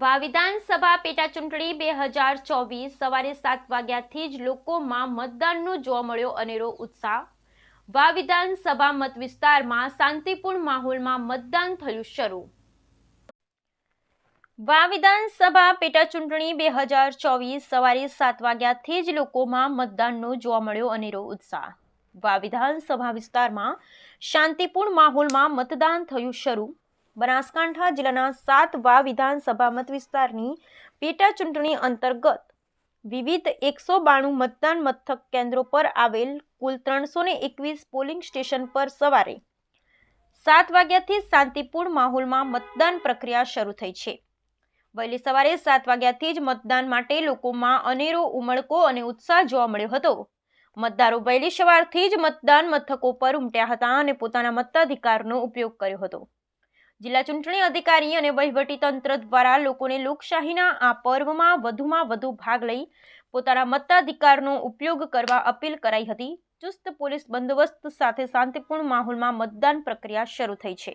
વા વિધાનસભા પેટા ચૂંટણી બે હજાર ચોવીસ સવારે સાત વાગ્યાથી જ લોકોમાં મતદાનનો જોવા મળ્યો અનેરો ઉત્સાહ. વા વિધાનસભા મત વિસ્તારમાં શાંતિપૂર્ણ માહોલમાં મતદાન થયું શરૂ. વા વિધાનસભા પેટા ચૂંટણી બે હજાર ચોવીસ સવારે સાત વાગ્યાથી જ લોકોમાં મતદાનનો જોવા મળ્યો અનેરો ઉત્સાહ. વા વિધાનસભા વિસ્તારમાં શાંતિપૂર્ણ માહોલમાં મતદાન થયું શરૂ. બનાસકાંઠા જિલ્લાના સાત વા વિધાનસભા મત વિસ્તારની પેટા ચૂંટણી અંતર્ગત વિવિધ એકસો બાણું મતદાન મથક કેન્દ્રો પર આવેલ કુલ ત્રણસો ને એકવીસ પોલિંગ સ્ટેશન પર સવારે સાત વાગ્યાથી શાંતિપૂર્ણ માહોલમાં મતદાન પ્રક્રિયા શરૂ થઈ છે. વહેલી સવારે સાત વાગ્યાથી જ મતદાન માટે લોકોમાં અનેરો ઉમળકો અને ઉત્સાહ જોવા મળ્યો હતો. મતદારો વહેલી સવારથી જ મતદાન મથકો પર ઉમટ્યા હતા અને પોતાના મતાધિકારનો ઉપયોગ કર્યો હતો. જિલ્લા ચૂંટણી અધિકારી અને તંત્ર દ્વારા લોકોને લોકશાહીના આ પર્વમાં વધુમાં વધુ ભાગ લઈ પોતાના મતાધિકારનો ઉપયોગ કરવા અપીલ કરાઈ હતી. ચુસ્ત પોલીસ બંદોબસ્ત સાથે શાંતિપૂર્ણ માહોલમાં મતદાન પ્રક્રિયા શરૂ થઈ છે.